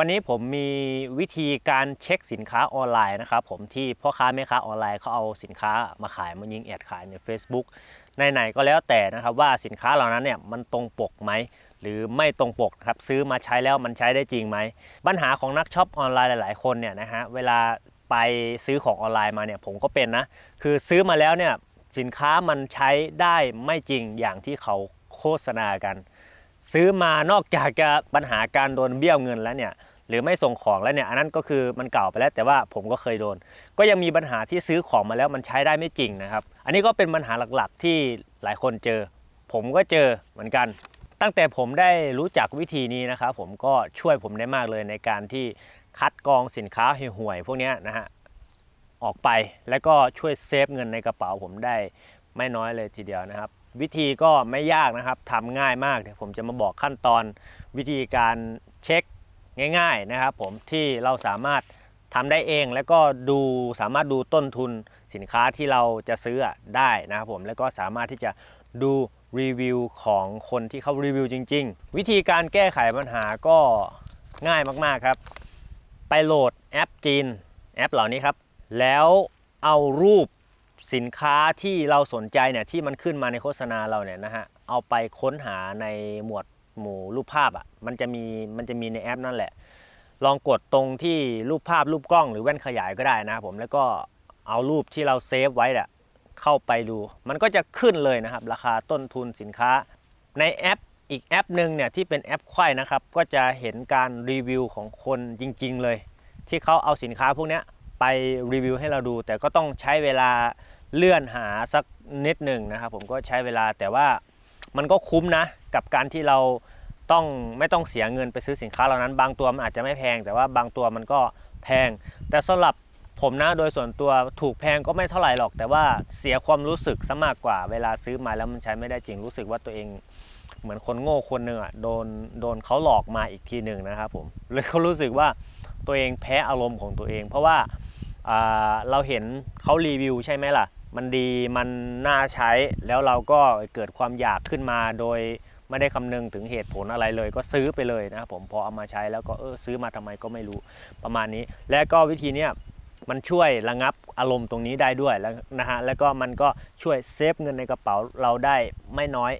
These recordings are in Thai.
วันนี้ผมมีวิธีการเช็คสินค้าออนไลน์นะครับผมที่พ่อค้าแม่ค้าออนไลน์เขาเอาสินค้ามาขายมายิงแอดขายใน Facebook ไหนๆก็แล้วแต่นะครับว่าสินค้าเหล่านั้นเนี่ยมันตรงปกไหมหรือไม่ตรงปกครับซื้อมาใช้แล้วมันใช้ได้จริงไหมปัญหาของนักช็อปออนไลน์หลาย ๆ คนเนี่ยนะฮะเวลาไปซื้อของออนไลน์มาเนี่ยผมก็เป็นนะคือซื้อมาแล้วเนี่ยสินค้ามันใช้ได้ไม่จริงอย่างที่เขาโฆษณากัน ซื้อมานอกจากจะปัญหาการโดนเบี้ยวเงินแล้วเนี่ย หรือไม่ส่งของแล้วเนี่ยอันนั้นก็คือมันเก่าไปแล้วแต่ว่าผมก็เคยโดน ก็ยังมีปัญหาที่ซื้อของมาแล้วมันใช้ได้ไม่จริงนะครับ อันนี้ก็เป็นปัญหาหลักๆ ที่หลายคนเจอ ผมก็เจอเหมือนกัน ตั้งแต่ผมได้รู้จักวิธีนี้นะครับผมก็ช่วยผมได้มากเลยในการที่คัดกรองสินค้าห่วยๆพวกนี้นะฮะออกไปแล้วก็ช่วยเซฟเงินในกระเป๋าผมได้ไม่น้อยเลยทีเดียวนะครับ วิธีก็ไม่ยากนะครับทำง่ายมากเดี๋ยวผมจะมาบอกขั้นตอนวิธีการเช็ค ง่ายๆนะครับผมที่เราสามารถทำได้เองแล้วก็ดูสามารถดูต้นทุนสินค้าที่เราจะซื้อได้นะครับผมแล้วก็สามารถที่จะดูรีวิวของคนที่เขารีวิวจริง ๆ วิธีการแก้ไขปัญหาก็ง่ายมากๆครับ ไปโหลดแอปจีนแอปเหล่านี้ครับ แล้วเอารูปสินค้าที่เราสนใจเนี่ยที่มันขึ้นมาในโฆษณาเราเนี่ยนะฮะเอาไปค้นหาในหมวด หมู่รูปภาพอะ่ะมันจะมีมันจะมีในแอปนั่นแหละ ลองกดตรงที่รูปภาพรูปกล้องหรือแว่นขยายก็ได้นะผมแล้วก็เอารูปที่เราเซฟไว้เนี่ยเข้าไปดู มันก็จะขึ้นเลยนะครับ ราคาต้นทุนสินค้า ในแอปอีกแอปหนึ่งเนี่ยที่เป็นแอปไขว้นะครับ ก็จะเห็นการรีวิวของคนจริง ๆ เลย ที่เขาเอาสินค้าพวกนี้ไปรีวิวให้เราดู แต่ก็ต้องใช้เวลาเลื่อนหาสักนิดหนึ่งนะครับ ผมก็ใช้เวลาแต่ว่ามันก็คุ้มนะ กับการที่เราต้องไม่ต้องเสียเงินไปซื้อสินค้าเหล่านั้น บางตัวมันอาจจะไม่แพง แต่ว่าบางตัวมันก็แพง แต่สำหรับผมนะโดยส่วนตัวถูกแพงก็ไม่เท่าไหร่หรอก แต่ว่าเสียความรู้สึกซะมากกว่า เวลาซื้อมาแล้วมันใช้ไม่ได้จริงรู้สึกว่าตัวเองเหมือนคนโง่คนหนึ่งอะโดนโดนเขาหลอกมาอีกทีหนึ่งนะครับผมเลยเขารู้สึกว่าตัวเองแพ้อารมณ์ของตัวเอง เพราะว่าอ่าเราเห็นเขารีวิวใช่ไหมล่ะ มันดีมันน่าใช้แล้วเราก็เกิดความอยากขึ้นมาโดย ไม่ได้คำนึงถึงเหตุผลอะไรเลย ก็ซื้อไปเลยนะครับผมพอเอามาใช้แล้วก็เออซื้อมาทำไมก็ไม่รู้ประมาณนี้ และก็วิธีเนี้ยมันช่วยระงับอารมณ์ตรงนี้ได้ด้วยแล้วนะฮะแล้วก็มันก็ช่วยเซฟเงินในกระเป๋าเราได้ไม่น้อย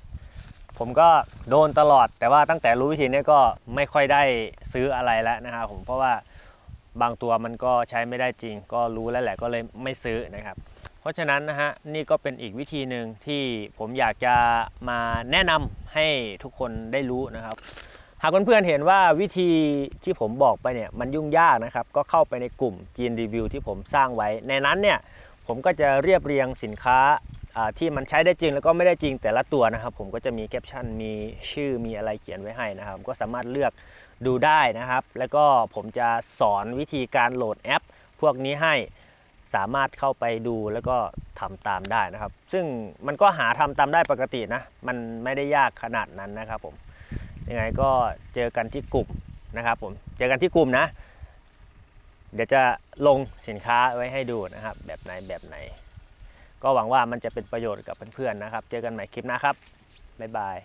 ผมก็โดนตลอด แต่ว่าตั้งแต่รู้วิธีนี้ก็ไม่ค่อยได้ซื้ออะไรแล้วนะครับผมเพราะว่าบางตัวมันก็ใช้ไม่ได้จริง ก็รู้แล้วแหละก็เลยไม่ซื้อนะครับ ราะฉะนั้นนะฮะนี่ก็เป็นอีกวิธีหนึ่งที่ผมอยากจะมาแนะนำให้ทุกคนได้รู้นะครับ หากเพื่อนๆเห็นว่าวิธีที่ผมบอกไปเนี่ยมันยุ่งยากนะครับ ก็เข้าไปในกลุ่มจีนรีวิวที่ผมสร้างไว้ ในนั้นเนี่ยผมก็จะเรียบเรียงสินค้าอ่าที่มันใช้ได้จริงแล้วก็ไม่ได้จริงแต่ละตัวนะครับ ผมก็จะมีแคปชั่นมีชื่อมีอะไรเขียนไว้ให้นะครับ ก็สามารถเลือกดูได้นะครับ แล้วก็ผมจะสอนวิธีการโหลดแอป พวกนี้ให้ สามารถเข้าไปดูแล้วก็ทำตามได้นะครับ ซึ่งมันก็หาทำตามได้ปกตินะ มันไม่ได้ยากขนาดนั้นนะครับผมยังไงก็เจอกันที่กลุ่มนะครับผมเจอกันที่กลุ่มนะ เดี๋ยวจะลงสินค้าไว้ให้ดูนะครับ แบบไหนแบบไหน ก็หวังว่ามันจะเป็นประโยชน์กับเพื่อนๆนะครับ เจอกันใหม่คลิปหน้าครับบ๊ายบาย